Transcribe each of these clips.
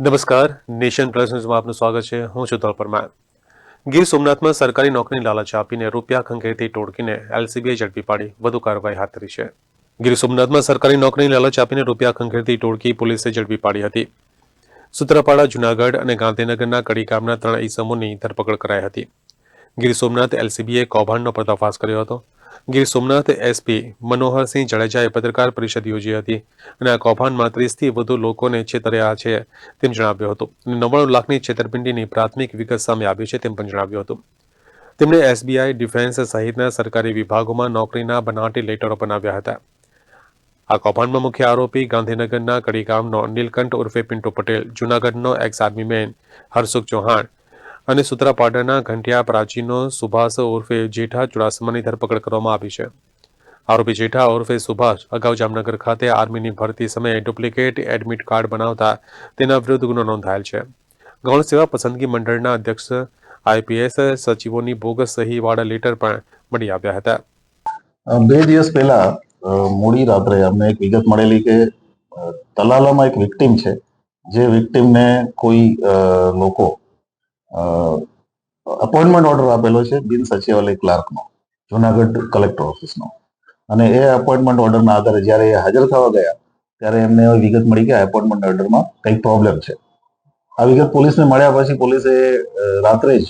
નમસ્કાર, nation plus ન્યૂઝમાં આપનું સ્વાગત છે. હું છું પરમાર ગીર સોમનાથમાં સરકારી નોકરીની લાલચ આપીને રૂપિયા ખંખેરથી ટોળકીને એલસીબીએ ઝડપી પાડી. વધુ કાર્યવાહી હાથ ધરી છે. ગીર સોમનાથમાં સરકારી નોકરીની લાલચ આપીને રૂપિયા ખંખેરતી ટોળકી પોલીસે ઝડપી પાડી હતી. સુત્રાપાડા, જુનાગઢ અને ગાંધીનગરના કડી ગામના ત્રણ ઈસમોની ધરપકડ કરાઈ હતી. ગીર સોમનાથ એલસીબીએ કૌભાંડનો પર્દાફાશ કર્યો હતો. ગીર સોમનાથ એસપી મનોહરસિંહ જડેજાએ પત્રકાર પરિષદ યોજી હતી અને આ કૌભાંડમાં ત્રીસથી વધુ લોકોને છેતર્યા છે તેમ જણાવ્યું હતું. અને નવ્વાણું લાખની છેતરપિંડીની પ્રાથમિક વિગત સામે આવી છે તેમ પણ જણાવ્યું હતું. તેમણે એસબીઆઈ ડિફેન્સ સહિતના સરકારી વિભાગોમાં નોકરીના બનાવટી લેટરો બનાવ્યા હતા. આ કૌભાંડમાં મુખ્ય આરોપી ગાંધીનગરના કડી ગામનો નીલકંઠ ઉર્ફે Pintu Patel, જૂનાગઢનો ex army man Harsukh Chauhan અને સુત્રાપાડાના ઘંટિયા પ્રાચીનો સુભાષ ઉર્ફે જેઠા ચુડાસમાની ધરપકડ કરવામાં આવી છે. આરોપી જેઠા ઉર્ફે સુભાષ અગાઉ જામનગર ખાતે આર્મીની ભરતી સમયે ડુપ્લિકેટ એડમિટ કાર્ડ બનાવતા તેના વિરુદ્ધ ગુનો નોંધાયેલ છે. ગૌણ સેવા પસંદગી મંડળના અધ્યક્ષ આઈપીએસ સચિવોની બોગસ સહીવાળા લેટર પણ મળી આવ્યા હતા. બે દિવસ પહેલા મૂડી રાત્રે અમને એક વિગત મળેલી કે તલાલામાં એક વિક્ટીમ છે, જે વિક્ટીમને કોઈ લોકો અપોઇન્ટમેન્ટ ઓર્ડર આપેલો છે બિન સચિવાલય ક્લાર્કનો, જુનાગઢ કલેક્ટર ઓફિસનો અને એ અપોઇન્ટમેન્ટ ઓર્ડરના આધારે જ્યારે એ હાજર થવા ગયા, ત્યારે એમને વિગત મળી કે આ ઓર્ડરમાં કંઈક પ્રોબ્લેમ છે. આ વિગત પોલીસને મળ્યા પછી પોલીસે રાત્રે જ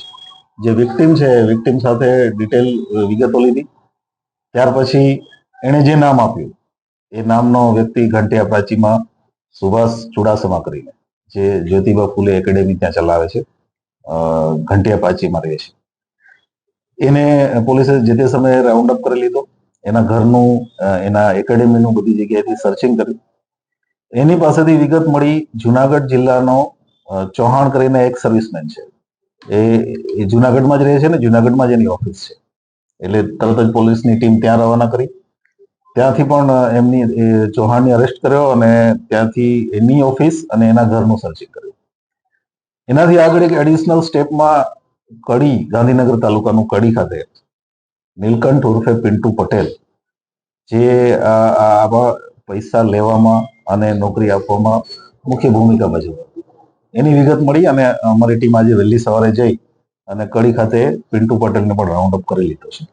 જે વિક્ટીમ છે વિક્ટીમ સાથે ડિટેલ વિગતો લીધી. ત્યાર પછી એણે જે નામ આપ્યું, એ નામનો વ્યક્તિ ઘંટિયા પ્રાચીમાં સુભાષ ચુડાસમા કરીને, જે જ્યોતિબા ફૂલે એકેડેમી ત્યાં ચલાવે છે. ઘંટિયા પાછી રહે છે. એને પોલીસે જે તે સમયે રાઉન્ડ અપ કરી લીધો. એના ઘરનું એના એકેડેમીનું બધી જગ્યાએથી સર્ચિંગ કર્યું. એની પાસેથી વિગત મળી જુનાગઢ જિલ્લાનો ચૌહાણ કરીને એક સર્વિસમેન છે. એ જુનાગઢમાં જ રહે છે ને? જુનાગઢમાં જ એની ઓફિસ છે. એટલે તરત જ પોલીસની ટીમ ત્યાં રવાના કરી. ત્યાંથી પણ એમની ચૌહાણને અરેસ્ટ કર્યો અને ત્યાંથી એની ઓફિસ અને એના ઘરનું સર્ચિંગ કર્યું. એનાથી આગળ એક એડિશનલ સ્ટેપમાં કડી, ગાંધીનગર તાલુકાનું કડી ખાતે, નીલકંઠ ઉર્ફે પિન્ટુ પટેલ, જે આવા પૈસા લેવામાં અને નોકરી આપવામાં મુખ્ય ભૂમિકા ભજવે. એની વિગત મળી અને અમારી ટીમ આજે વહેલી સવારે જઈ અને કડી ખાતે પિન્ટુ પટેલને પણ રાઉન્ડ અપ કરી લીધો છે.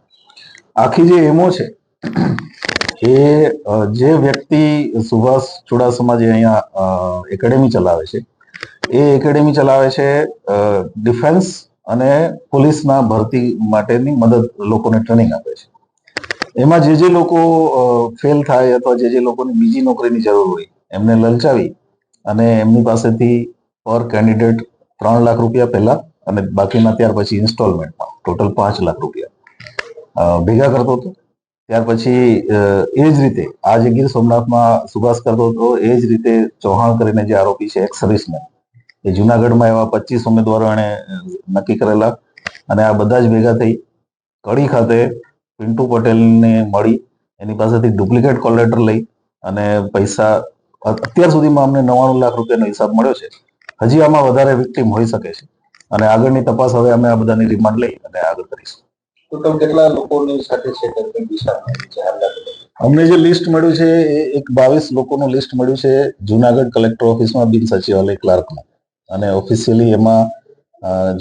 આખી જે એમો છે, એ જે વ્યક્તિ સુભાષ ચુડાસમા જે અહીંયા એકેડેમી ચલાવે છે એ એકેડેમી ચલાવે છે ડિફેન્સ અને પોલીસના ભરતી માટેની મદદ લોકોને ટ્રેનિંગ આપે છે. એમાં જે જે લોકો ફેલ થાય અથવા જે જે લોકોની બીજી નોકરીની જરૂર હોય, એમને લલચાવી અને એમની પાસેથી પર કેન્ડિડેટ ત્રણ લાખ રૂપિયા પહેલા અને બાકીના ત્યાર પછી ઇન્સ્ટોલમેન્ટમાં, ટોટલ પાંચ લાખ રૂપિયા. ભેગા કરતો હતો. ત્યાર પછી એ જ રીતે, આ જે ગીર સોમનાથમાં સુભાષ કરતો હતો, એ જ રીતે ચૌહાણ કરીને જે આરોપી છે, એક્સ સર્વિસમેન એ જુનાગઢમાં એવા પચીસ ઉમેદવારો એણે નક્કી કરેલા અને આ બધા જ ભેગા થઈ કડી ખાતે પિન્ટુ પટેલને મળી એની પાસેથી ડુપ્લિકેટ કોલ લેટર લઈ અને પૈસા અત્યાર સુધીમાં અમને નવ્વાણું લાખ રૂપિયાનો હિસાબ મળ્યો છે. હજી આમાં વધારે વિક્ટીમ હોઈ શકે છે. અને આગળની તપાસ હવે અમે આ બધાની રિમાન્ડ લઈ અને આગળ કરીશું. કેટલા લોકોની સાથે છે? અમને જે લિસ્ટ મળ્યું છે એ એક બાવીસ લોકોનું લિસ્ટ મળ્યું છે જુનાગઢ કલેક્ટર ઓફિસમાં બિન સચિવાલય ક્લાર્કનું. અને ઓફિશિયલી એમાં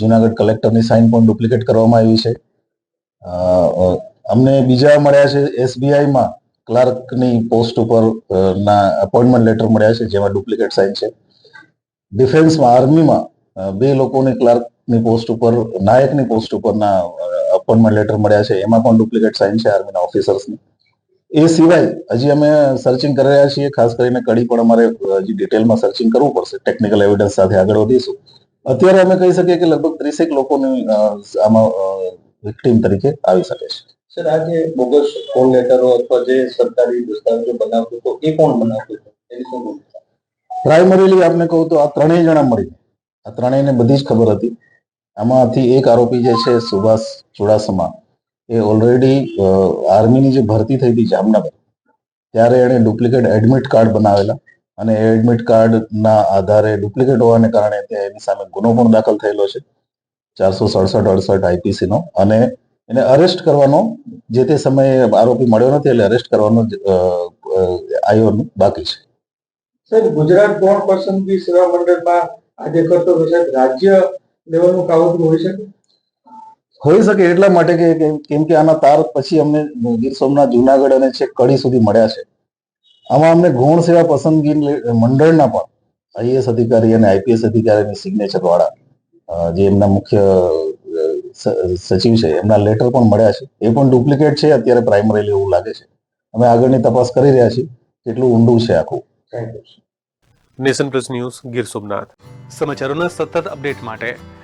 જુનાગઢ કલેક્ટરની સાઇન પણ ડુપ્લિકેટ કરવામાં આવી છે. અમને બીજા મળ્યા છે એસબીઆઈમાં ક્લાર્કની પોસ્ટ ઉપર ના અપોઇન્ટમેન્ટ લેટર મળ્યા છે, જેમાં ડુપ્લિકેટ સાઇન છે. ડિફેન્સમાં આર્મીમાં બે લોકોની ક્લાર્કની પોસ્ટ ઉપર, નાયકની પોસ્ટ ઉપરના અપોઇન્ટમેન્ટ લેટર મળ્યા છે, એમાં પણ ડુપ્લિકેટ સાઇન છે આર્મીના ઓફિસર્સની એ સિવાય હજી અમે સર્ચિંગ કરી રહ્યા છીએ ખાસ કરીને કડી પણ અમારે હજી ડિટેલમાં સર્ચિંગ કરવું પડશે. ટેકનિકલ એવિડન્સ સાથે આગળ વધીશું. અત્યારે અમે કહી શકીએ કે લગભગ ત્રીસેક લોકોની આમાં વિક્ટીમ તરીકે આવી શકે છે. સર આ જે બોગસ કોલ લેટરો અથવા જે સરકારી દસ્તાવેજો બનાવતું તો એ કોણ બનાવતું હતું? પ્રાઇમરીલી આપને કહું તો આ ત્રણેય જણા મળી. આ ત્રણેયને બધી જ ખબર હતી. આમાંથી એક આરોપી જે છે સુભાષ ચુડાસમા. એ ઓલરેડી આર્મીની જે ભરતી થઈ હતી જામનગર, ત્યારે એણે ડુપ્લિકેટ એડમિટ કાર્ડ બનાવેલા અને એડમિટ કાર્ડના આધારે ડુપ્લિકેટ હોવાને કારણે ત્યાં એની સામે ગુનો પણ દાખલ થયેલો છે, ચારસો સડસઠ અડસઠ આઈપીસીનો અને એને અરેસ્ટ કરવાનો જે તે સમયે આરોપી મળ્યો નથી, એટલે અરેસ્ટ કરવાનો આયોનું બાકી છે. સર ગુજરાત ગૌણ પસંદગી સેવા મંડળમાં આજે કરતો સાહેબ, રાજ્ય લેવલનું કાવતરું હોઈ શકે હોઈ શકે એટલા માટે કે કેમ- કે આના તાર પછી અમને ગીર સોમનાથ જુનાગઢ અને છેક કડી સુધી મળ્યા છે. આમાં અમને ગૌણ સેવા પસંદગી મંડળના પણ આઈએસ અધિકારી અને આઈપીએસ અધિકારીની સિગ્નેચર વાળા જે એમના મુખ્ય સચિવ છે એમના લેટર પણ મળ્યા છે. એ પણ ડુપ્લિકેટ છે અત્યારે પ્રાઇમરીલી એવું લાગે છે. અમે આગળની તપાસ કરી રહ્યા છીએ કેટલું ઊંડું છે આખું. Nation plus news Gir Somnath. સમાચારોના સતત અપડેટ માટે